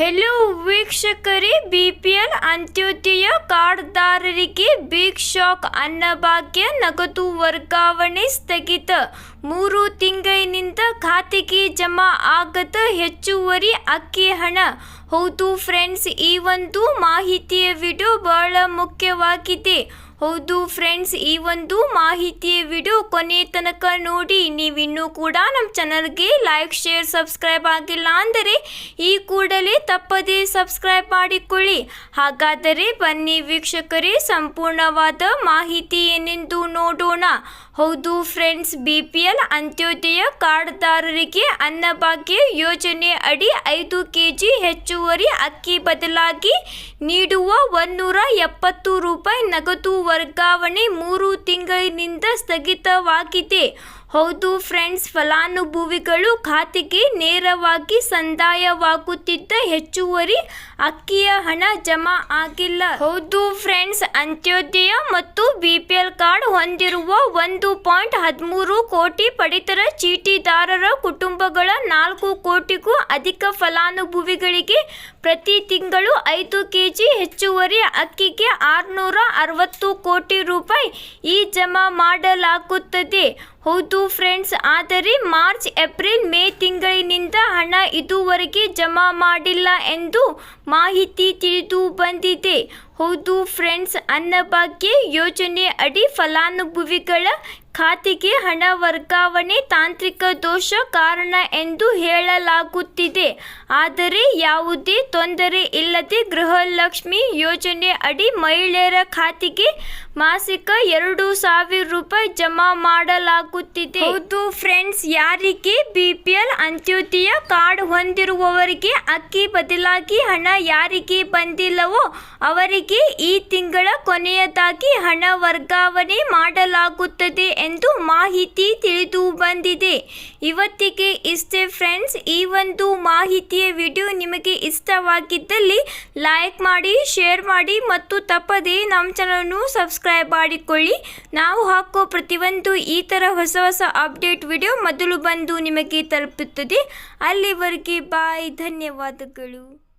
Hello ವೀಕ್ಷಕರೇ BPL Antyodaya ಕಾರ್ಡ್ದಾರರಿಗೆ big shock Annabhagya ನಗದು ವರ್ಗಾವಣೆ ಸ್ಥಗಿತ. ಮೂರು ತಿಂಗಳಿನಿಂದ ಖಾತೆಗೆ ಜಮಾ ಆಗದ ಹೆಚ್ಚುವರಿ ಅಕ್ಕಿ ಹಣ. ಹೌದು ಫ್ರೆಂಡ್ಸ್, ಈ ಒಂದು ಮಾಹಿತಿಯ ವಿಡಿಯೋ ಬಹಳ ಮುಖ್ಯವಾಗಿದೆ. ಹೌದು ಫ್ರೆಂಡ್ಸ್, ಈ ಒಂದು ಮಾಹಿತಿಯ ವಿಡಿಯೋ ಕೊನೆ ತನಕ ನೋಡಿ. ನೀವಿನ್ನೂ ಕೂಡ ನಮ್ಮ ಚಾನಲ್ಗೆ ಲೈಕ್ ಶೇರ್ ಸಬ್ಸ್ಕ್ರೈಬ್ ಆಗಿಲ್ಲ ಅಂದರೆ ಈ ಕೂಡಲೇ ತಪ್ಪದೇ ಸಬ್ಸ್ಕ್ರೈಬ್ ಮಾಡಿಕೊಳ್ಳಿ. ಹಾಗಾದರೆ ಬನ್ನಿ ವೀಕ್ಷಕರೇ, ಸಂಪೂರ್ಣವಾದ ಮಾಹಿತಿ ಏನೆಂದು ನೋಡೋಣ. ಹೌದು friends B P L Antyodaya ಕಾರ್ಡ್ದಾರರಿಗೆ Annabhagya ಯೋಜನೆ ಅಡಿ ಐದು ಕೆಜಿ ಹೆಚ್ಚುವರಿ ಅಕ್ಕಿ ಬದಲಾಗಿ ನೀಡುವ ಒಂದೂರ ಎಪ್ಪತ್ತು ರೂಪಾಯಿ ನಗದು ವರ್ಗಾವಣೆ ಮೂರು ತಿಂಗಳಿನಿಂದ ಸ್ಥಗಿತವಾಗಿದೆ. ಹೌದು ಫ್ರೆಂಡ್ಸ್, ಫಲಾನುಭವಿಗಳು ಖಾತೆಗೆ ನೇರವಾಗಿ ಸಂದಾಯವಾಗುತ್ತಿದ್ದ ಹೆಚ್ಚುವರಿ ಅಕ್ಕಿಯ ಹಣ ಜಮಾ ಆಗಿಲ್ಲ. ಹೌದು ಫ್ರೆಂಡ್ಸ್, ಅಂತ್ಯೋದಯ ಮತ್ತು ಬಿ ಪಿ ಎಲ್ ಕಾರ್ಡ್ ಹೊಂದಿರುವ ಒಂದು ಪಾಯಿಂಟ್ ಹದಿಮೂರು ಕೋಟಿ ಪಡಿತರ ಚೀಟಿದಾರರ ಕುಟುಂಬಗಳ ನಾಲ್ಕು ಕೋಟಿಗೂ ಅಧಿಕ ಫಲಾನುಭವಿಗಳಿಗೆ ಪ್ರತಿ ತಿಂಗಳು ಐದು ಕೆಜಿ ಹೆಚ್ಚುವರಿ ಅಕ್ಕಿಗೆ ಆರುನೂರ ಅರವತ್ತು ಕೋಟಿ ರೂಪಾಯಿ ಈ ಜಮಾ ಮಾಡಲಾಗುತ್ತದೆ. ಹೌದು ಫ್ರೆಂಡ್ಸ್, ಆದರೆ ಮಾರ್ಚ್, ಏಪ್ರಿಲ್, ಮೇ ತಿಂಗಳಿನಿಂದ ಹಣ ಇದುವರೆಗೆ ಜಮಾ ಮಾಡಿಲ್ಲ ಎಂದು ಮಾಹಿತಿ ತಿಳಿದು ಬಂದಿದೆ. ಹೌದು ಫ್ರೆಂಡ್ಸ್ ಅನ್ನಭಾಗ್ಯ ಯೋಜನೆ ಅಡಿ ಫಲಾನುಭವಿಗಳ ಖಾತೆಗೆ ಹಣ ವರ್ಗಾವಣೆ ತಾಂತ್ರಿಕ ದೋಷ ಕಾರಣ ಎಂದು ಹೇಳಲಾಗುತ್ತಿದೆ. ಆದರೆ ಯಾವುದೇ ತೊಂದರೆ ಇಲ್ಲದೆ ಗೃಹಲಕ್ಷ್ಮಿ ಯೋಜನೆ ಅಡಿ ಮಹಿಳೆಯರ ಖಾತೆಗೆ ಮಾಸಿಕ ಎರಡು ಸಾವಿರ ರೂಪಾಯಿ ಜಮಾ ಮಾಡಲಾಗುತ್ತಿದೆ. ಹೌದು ಫ್ರೆಂಡ್ಸ್, ಯಾರಿಗೆ B P L Antyodaya card ಹೊಂದಿರುವವರಿಗೆ ಅಕ್ಕಿ ಬದಲಾಗಿ ಹಣ ಯಾರಿಗೆ ಬಂದಿಲ್ಲವೋ ಅವರಿಗೆ ಈ ತಿಂಗಳ ಕೊನೆಯದಾಗಿ ಹಣ ವರ್ಗಾವಣೆ ಮಾಡಲಾಗುತ್ತದೆ ಎಂದು ಮಾಹಿತಿ ತಿಳಿದು ಬಂದಿದೆ. ಇವತ್ತಿಗೆ ಇಷ್ಟೇ ಫ್ರೆಂಡ್ಸ್, ಈ ಒಂದು ಮಾಹಿತಿಯ ವಿಡಿಯೋ ನಿಮಗೆ ಇಷ್ಟವಾಗಿದ್ದಲ್ಲಿ ಲೈಕ್ ಮಾಡಿ, ಶೇರ್ ಮಾಡಿ ಮತ್ತು ತಪ್ಪದೇ ನಮ್ಮ ಚಾನಲನ್ನು ಸಬ್ಸ್ಕ್ರೈಬ್ ಮಾಡಿಕೊಳ್ಳಿ. ನಾವು ಹಾಕೋ ಪ್ರತಿಯೊಂದು ಈ ಥರ ಹೊಸ ಹೊಸ ಅಪ್ಡೇಟ್ ವಿಡಿಯೋ ಮೊದಲು ಬಂದು ನಿಮಗೆ ತಲುಪುತ್ತದೆ. ಅಲ್ಲಿವರೆಗೆ ಬಾಯ್ ಧನ್ಯವಾದಗಳು.